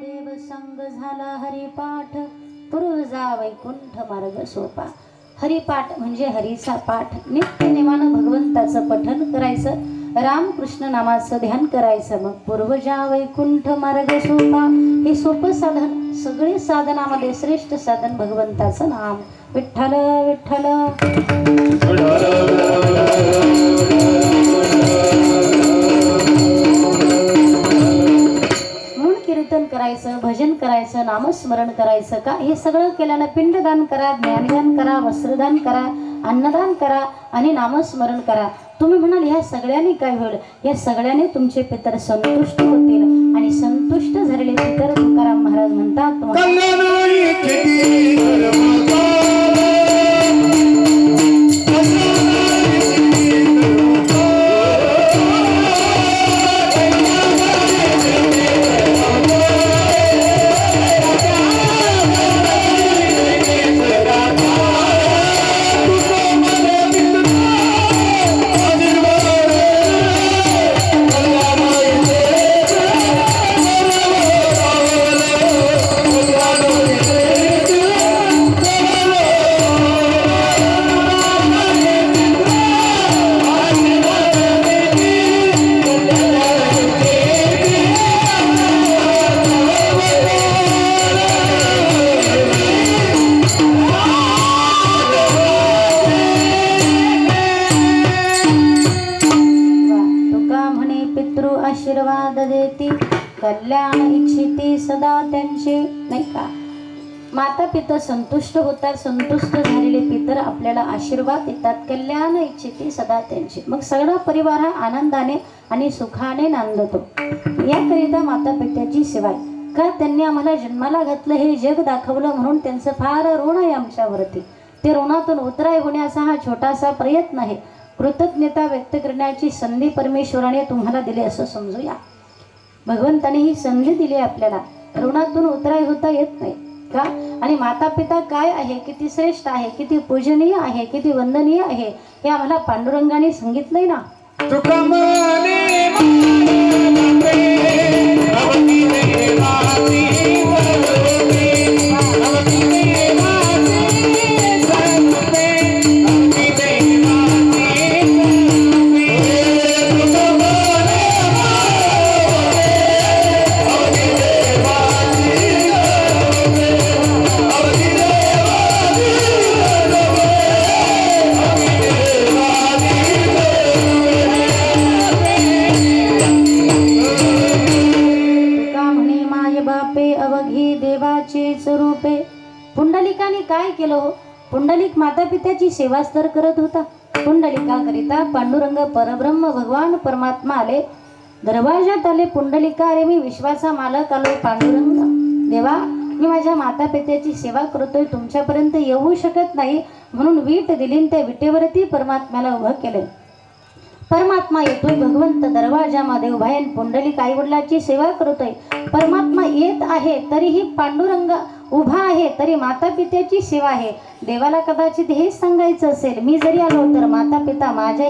देव संग झाला हरिपाठ. पूर्वजा वैकुंठ मार्ग सोपा. हरिपाठ म्हणजे हरीचा पाठ. नित्य नेमानं भगवंताचं पठन करायचं. रामकृष्ण नामाचं ध्यान करायचं. मग पूर्वजा वैकुंठ मार्ग सोपा. हे सोपं साधन सगळे साधनामध्ये श्रेष्ठ साधन भगवंताचं नाम. विठ्ठल. विठ्ठल. करायचं भजन करायचं नामस्मरण करायचं का? हे सगळं केल्यानं पिंडदान करा ज्ञानदान करा वस्त्रदान करा अन्नदान करा आणि नामस्मरण करा. तुम्ही म्हणाल ह्या सगळ्यांनी काय होईल? या सगळ्याने तुमचे पितर संतुष्ट होतील. आणि संतुष्ट झालेले पितर तुकाराम महाराज कल्याण इच्छिते सदा त्यांचे नाही का? माता पिता संतुष्ट होतात संतुष्ट झालेले पितर आपल्याला आशीर्वाद देतात. कल्याण इच्छिते सदा त्यांचे. मग सगळा परिवार हा आनंदाने आणि सुखाने नांदतो. याकरिता माता पित्याची सेवा का त्यांनी आम्हाला जन्माला घातलं हे जग दाखवलं म्हणून त्यांचं फार ऋण आहे आमच्यावरती. ते ऋणातून उतराय होण्याचा हा छोटासा प्रयत्न आहे. कृतज्ञता व्यक्त करण्याची संधी परमेश्वराने तुम्हाला दिली असं समजूया. भगवंताने ही संधी दिली आपल्याला. ऋणातून उतराय होता येत नाही का? आणि माता पिता काय आहे? किती श्रेष्ठ आहे? किती पूजनीय आहे? किती वंदनीय आहे? हे आम्हाला पांडुरंगाने सांगितलंय ना. तुका पित्याची सेवाच तर करत होता. पुंडलिकाकरिता पांडुरंग परब्रह्म भगवान परमात्मा आले. दरवाजात आले. पुंडलिका अरे मी विश्वाचा मालक आलो पांडुरंग. देवा मी माझ्या माता पित्याची सेवा करतोय तुमच्यापर्यंत येऊ शकत नाही. म्हणून वीट दिली त्या विटेवरती परमात्म्याला उभं केलं परमात्मा येतोय भगवंत दरवाजामध्ये उभा आहे आणि पुंडलिक आई वडिलाची सेवा करतोय परमात्मा येत आहे तरीही पांडुरंग उभा आहे तरी माता पित्याची सेवा आहे. देवाला कदाचित हेच सांगायचं असेल मी जरी आलो तर माता पिता माझ्या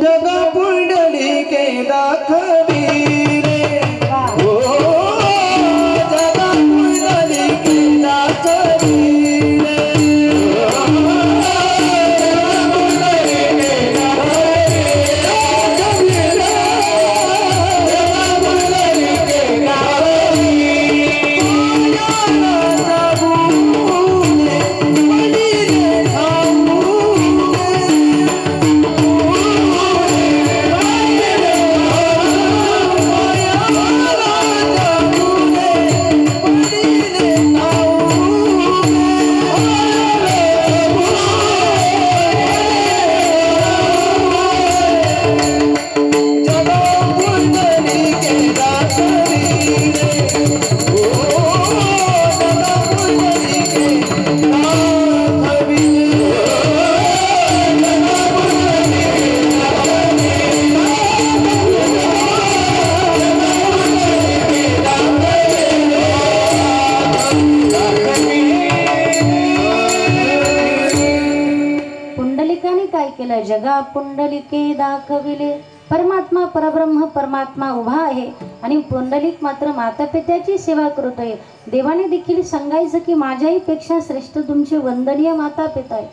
मला पुंडलिके दाखविले. परमात्मा परब्रह्म परमात्मा उभा आहे. आणि पुंडलिक मात्र माता पित्याची सेवा करतोय. देवाने देखील सांगायचं की माझ्याहीपेक्षा श्रेष्ठ तुमचे वंदनीय माता पिता आहे.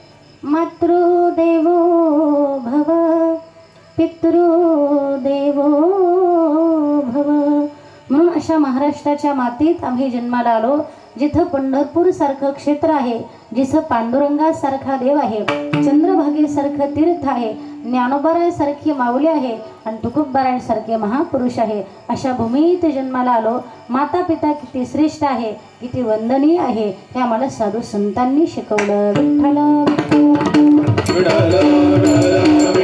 मातृदेवो भव पितृदेवो म्हणून अशा महाराष्ट्राच्या मातीत आम्ही जन्माला आलो जिथं पंढरपूर सारखं क्षेत्र आहे जिथं पांडुरंगासारखा देव आहे चंद्रभागेसारखं तीर्थ आहे ज्ञानोबारायसारखी माऊली आहे आणि तुकोबारायसारखे महापुरुष आहे. अशा भूमीत जन्माला आलो. माता पिता किती श्रेष्ठ आहे किती वंदनीय आहे हे आम्हाला साधू संतांनी शिकवलं. विठ्ठल.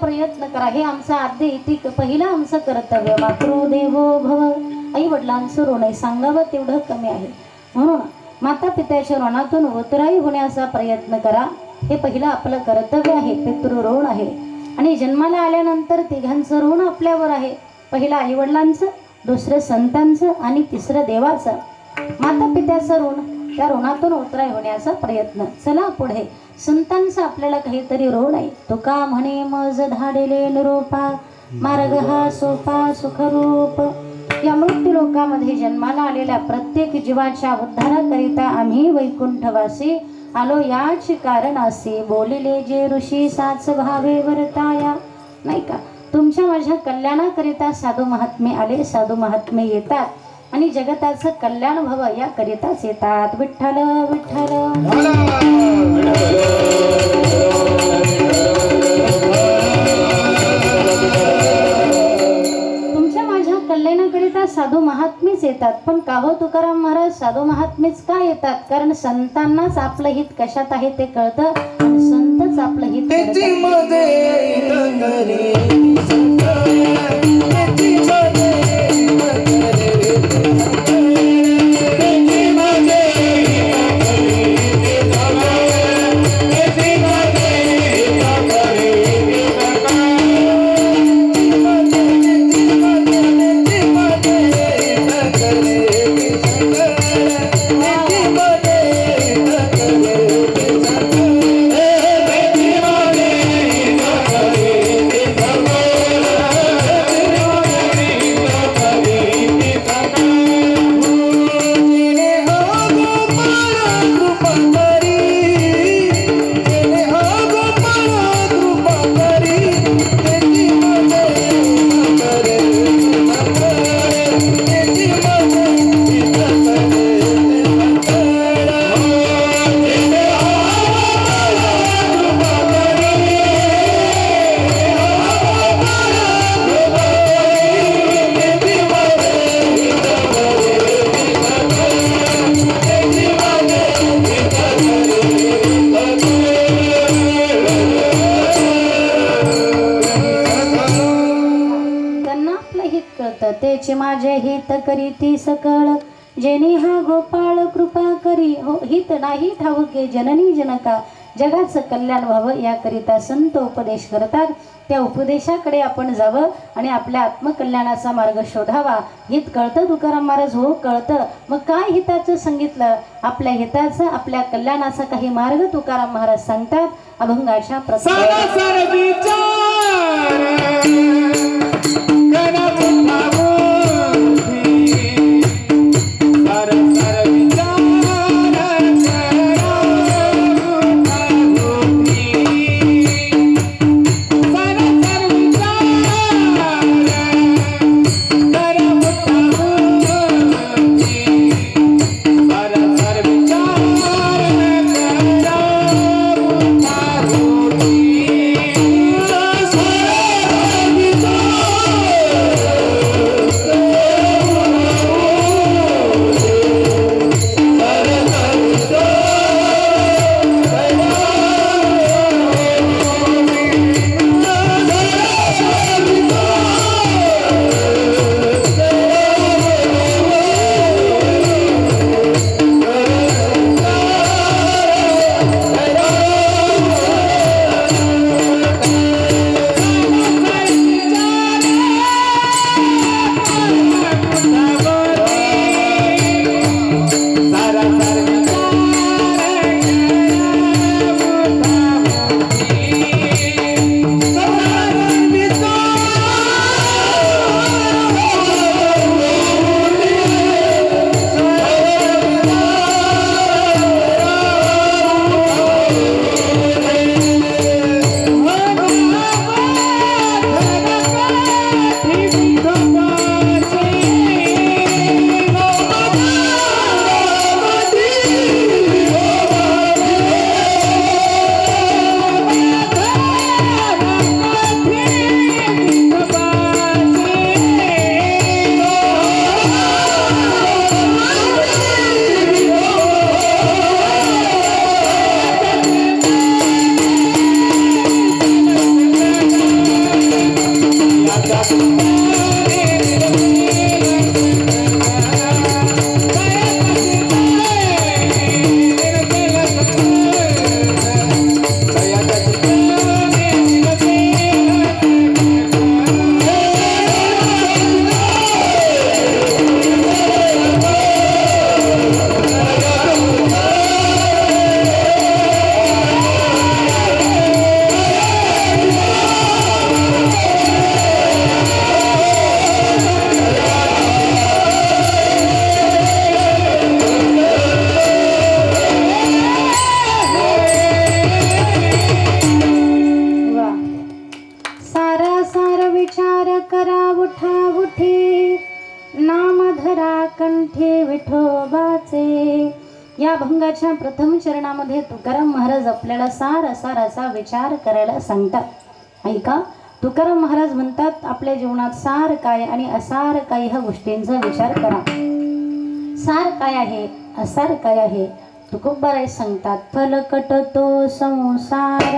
प्रयत्न करा. हे आमचं आद्य इतिक पहिलं आमचं कर्तव्य. मातृदेवो भव. आई वडिलांचं ऋण आहे सांगावं तेवढं कमी आहे. म्हणून माता पित्याच्या ऋणातून उतराई होण्याचा प्रयत्न करा. हे पहिलं आपलं कर्तव्य आहे. पितृ ऋण आहे. आणि जन्माला आल्यानंतर तिघांचं ऋण आपल्यावर आहे. पहिलं आई वडिलांचं दुसरं संतांचं आणि तिसरं देवाचं. माता पित्याचं ऋण त्या ऋणातून उतराई होण्याचा प्रयत्न. चला पुढे. संतांचा आपल्याला काहीतरी रोड आहे. तुका म्हणे मज धाडेले निरोपा मार्ग हा सोपा सुखरूप. या मृत्यू लोकामध्ये जन्माला आलेल्या प्रत्येक जीवाच्या उद्धाराकरिता आम्ही वैकुंठवासी आलो. याच कारणासी बोलिले जे ऋषी साच भावे वर्ताया. नाही का? तुमच्या माझ्या कल्याणाकरिता साधू महात्मे आले साधू महात्मे येतात. आणि जगताचं कल्याण व्हावं याकरिताच येतात. विठ्ठल विठ्ठल. तुमच्या माझ्या कल्याणाकरिता साधू महात्मेच येतात. पण का हो तुकाराम महाराज? साधू महात्मेच का येतात? कारण संतांनाच आपलं हित कशात आहे ते कळतं. संतच आपलं हित नका. जगाचं कल्याण व्हावं याकरिता संत उपदेश करतात. त्या उपदेशाकडे आपण जावं आणि आपल्या आत्मकल्याणाचा मार्ग शोधावा. हित कळतं तुकाराम महाराज? हो कळतं. मग काय हिताचं सांगितलं? आपल्या हिताचं आपल्या कल्याणाचा काही मार्ग तुकाराम महाराज सांगतात. अभंगाच्या प्रसंग आपल्याला सार असा विचार करायला सांगतात. ऐका? तुकाराम महाराज म्हणतात आपल्या जीवनात सार काय आणि असार काय ह्या गोष्टींचा विचार करा. सार काय आहे? असार काय आहे? तुकोबाराय सांगतात फलकट तो संसार.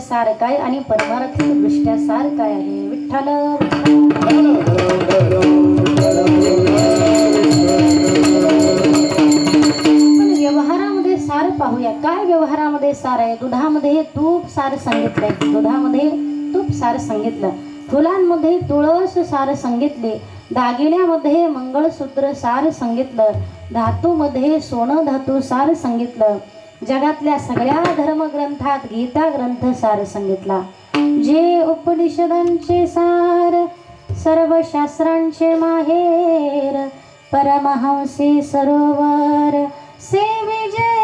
सार काय आणि परमार्थिक दृष्ट्या सार काय आहे? विठ्ठल! व्यवहारामध्ये सार पाहूया. काय व्यवहारामध्ये सार आहे? दुधामध्ये तूप सार सांगितलंय. दुधामध्ये तूप सार सांगितलं. फुलांमध्ये तुळस सार सांगितले. दागिन्यामध्ये मंगळसूत्र सार सांगितलं. धातूमध्ये सोनं धातू सार सांगितलं. जगातल्या सगळ्या धर्मग्रंथात गीता ग्रंथ सार सांगितला. जे उपनिषदांचे सार सर्व शास्त्रांचे माहेर परमहंसी सरोवर सेवे जय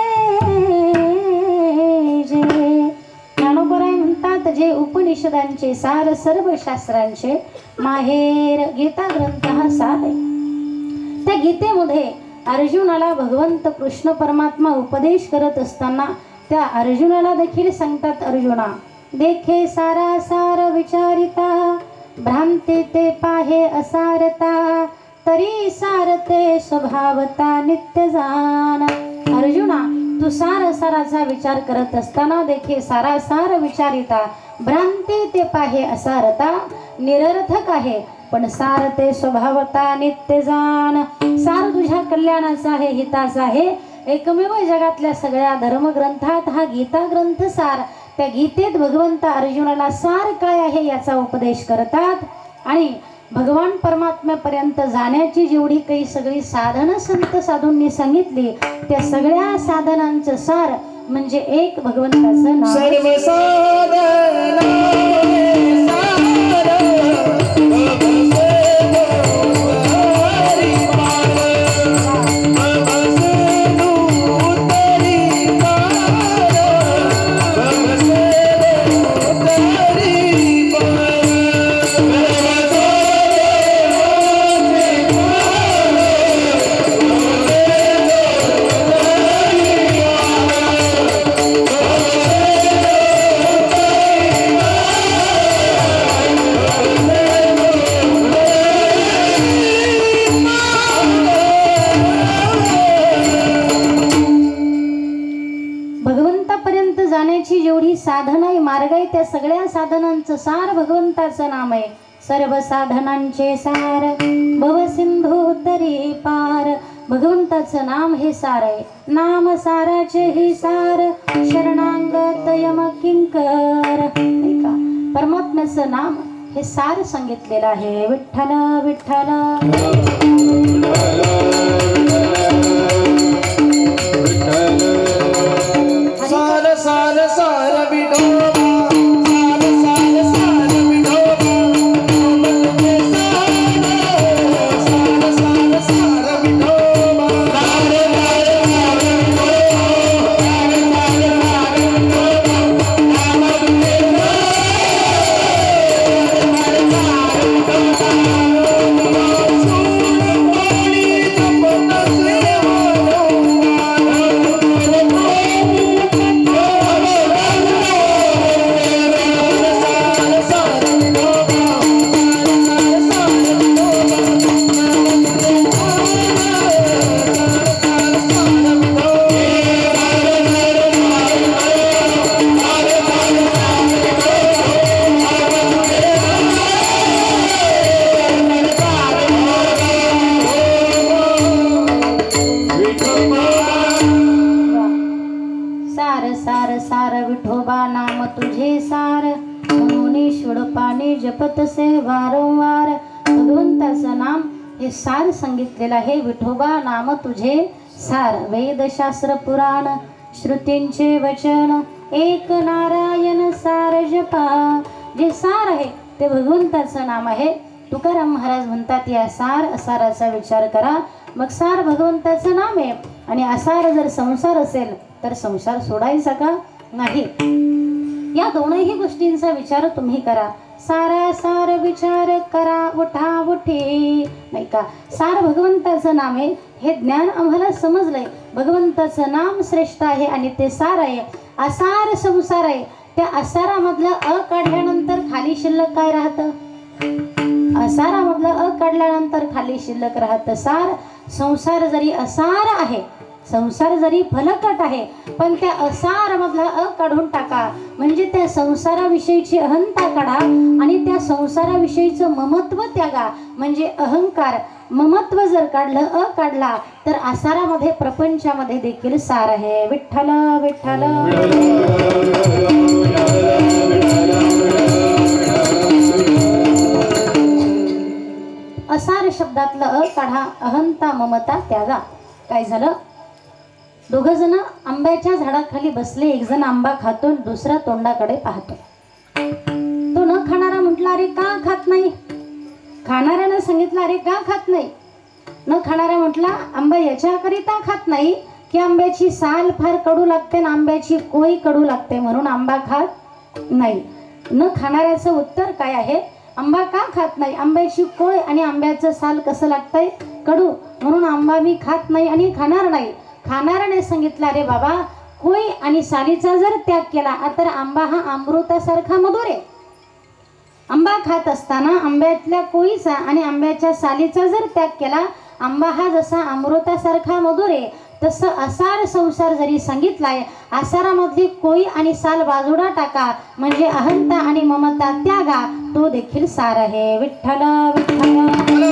जय ज्ञानोबराय म्हणतात जे उपनिषदांचे सार सर्व शास्त्रांचे माहेर गीता ग्रंथ हा सार आहे. त्या गीतेमध्ये अर्जुनाला भगवंत कृष्ण परमात्मा उपदेश करत असताना त्या अर्जुनाला देखील सांगतात अर्जुना देखे सारा सार विचारिता भ्रांती ते पाहे असारता तरी सारते स्वभावता नित्य जाण अर्जुना तू सार साराचा विचार करत असताना देखील सारा सार विचारिता भ्रांती ते पाहे असारता निरर्थक आहे. पण सार ते स्वभावता नित्य जाण. सार तुझ्या कल्याणाचा आहे हिताचा आहे. एकमेव जगातल्या सगळ्या धर्मग्रंथात हा गीता ग्रंथ सार. त्या गीतेत भगवंत अर्जुनाला सार काय आहे याचा उपदेश करतात. आणि भगवान परमात्म्यापर्यंत जाण्याची जेवढी काही सगळी साधनं संत साधूंनी सांगितली त्या सगळ्या साधनांचं सार म्हणजे एक भगवंताचं नाव. आहे त्या सगळ्या साधनांचं सार भगवंताचं नाम आहे. सर्व साधनांचे सार भव सिंधू तरी पार. भगवंताचं नाम हे सार आहे. नाम साराचे हे सार शरणांगत यम किंकर. परमात्म्याचं नाम हे सार सांगितलेलं आहे. विठ्ठल विठ्ठल. सार सार सार विठोबा म्हणून जपत से वारंवार. भगवंताचं नाम हे सार सांगितलेलं आहे. विठोबा नाम तुझे सार. वेदशास्त्र पुराण श्रुतींचे वचन. एक नारायण सार जपा. जे सार आहे ते भगवंताचं नाम आहे. तुकाराम महाराज म्हणतात या सार असाराचा विचार करा. मग सार भगवंताचं नाम आहे. आणि असार जर संसार असेल तर संसार सोडायचा का? नाही. या दोनही गोष्टींचा विचार तुम्ही करा. सारा सार विचार करा उठा उठे. नाही का? सार भगवंताचं नाम आहे. हे ज्ञान आम्हाला समजलंय. भगवंताचं नाम श्रेष्ठ आहे आणि ते सार आहे. असार संसार आहे. त्या असारामधलं अ काढल्यानंतर खाली शिल्लक काय राहतं? असारामधलं अ काढल्यानंतर खाली शिल्लक राहतं सार. संसार जरी असार आहे संसार जरी फलकट आहे पण त्या असारामधला अ काढून टाका. म्हणजे त्या संसाराविषयीची अहंता काढा आणि त्या संसाराविषयीचं ममत्व त्यागा. म्हणजे अहंकार ममत्व जर काढलं अ काढला तर आसारामध्ये प्रपंचामध्ये देखील सार आहे. विठ्ठल विठ्ठल. असार शब्दातलं अ काढा अहंता ममता त्यागा. काय झालं? दोघ जण आंब्याच्या झाडाखाली बसले एक जण आंबा खातो दुसरा तोंडाकडे पाहतो. तो न खाणारा म्हटला अरे का खात नाही? खाणाऱ्यानं सांगितलं अरे का खात नाही? न खाणारा म्हटला आंबा याच्याकरिता खात नाही की आंब्याची साल फार कडू लागते आणि आंब्याची कोई कडू लागते म्हणून आंबा खात नाही? न खाणाऱ्याचं उत्तर काय आहे? आंबा का खात नाही? आंब्याची कोय आणि आंब्याचं साल कसं लागतंय? कडू? म्हणून आंबा मी खात नाही आणि खाणार नाही. खाणाऱ्याने सांगितलं अरे बाबा होय आणि सालीचा जर त्याग केला तर आंबा हा अमृतासारखा मधुर आहे आंबा खात असताना आंब्यातल्या कोळीचा आणि आंब्याच्या सालीचा जर त्याग केला आंबा हा जसा अमृतासारखा मधुर आहे तसं असार संसार जरी सांगितलाय आसारामधली कोळी आणि साल बाजूला टाका म्हणजे अहंता आणि ममता त्यागा तो देखील सार आहे विठ्ठल विठ्ठल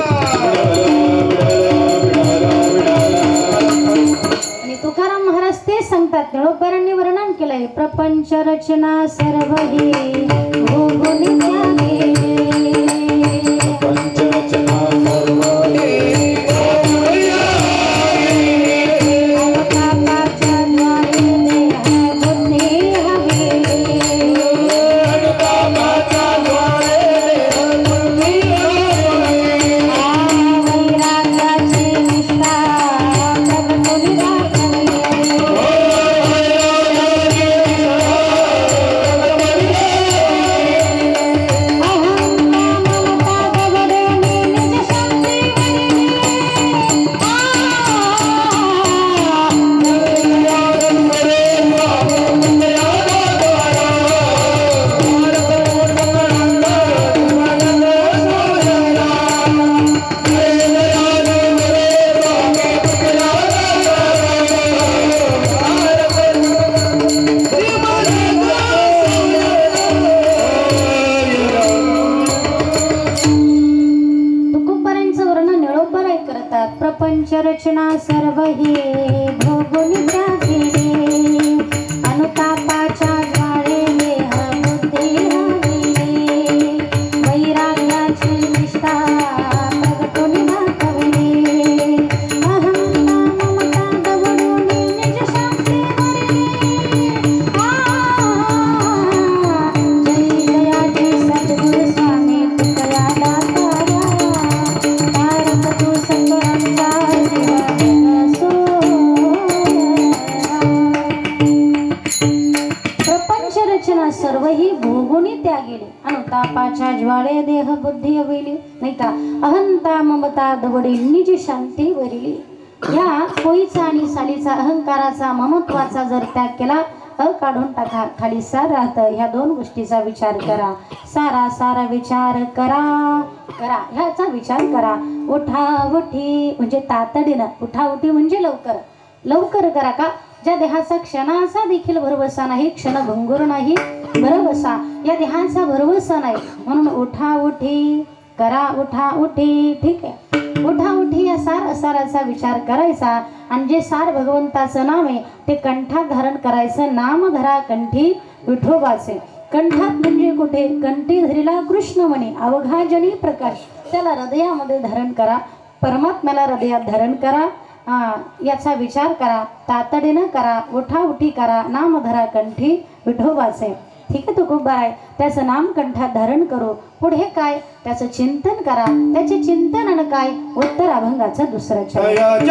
सांगतात निळोपरांनी वर्णन केलंय. प्रपंच रचना सर्व हे खाली सर राहतं ह्या दोन गोष्टीचा विचार करा. सारा सारा विचार करा. करा ह्याचा विचार करा. उठा उठी म्हणजे तातडीनं. उठा उठी म्हणजे लवकर. लवकर करा का? ज्या देहाचा क्षणाचा देखील भरवसा नाही क्षण भंगुर नाही भरवसा. या देहाचा भरवसा नाही. म्हणून उठा उठी. करा उठा उठी. ठीक आहे. उठा उठी. या सार असाराचा विचार करायचा आणि जे सार भगवंताचं नाम आहे ते कंठात धारण करायचं. नाम धरा कंठी विठोबाचे. कंठात म्हणजे कुठे? कंठी धरीला कृष्ण म्हणे. अवघाजनी प्रकाश. त्याला हृदयामध्ये धारण करा. परमात्म्याला हृदयात धारण करा. याचा विचार करा. तातडीनं करा. उठा उठी करा. नाम धरा कंठी विठोबाचे. ठीक आहे तो खूप आहे त्याचं नाम कंठात धारण करो. पुढे काय? त्याचं चिंतन करा. त्याचे चिंतन आणि काय? उत्तर अभंगाचं दुसरा चरण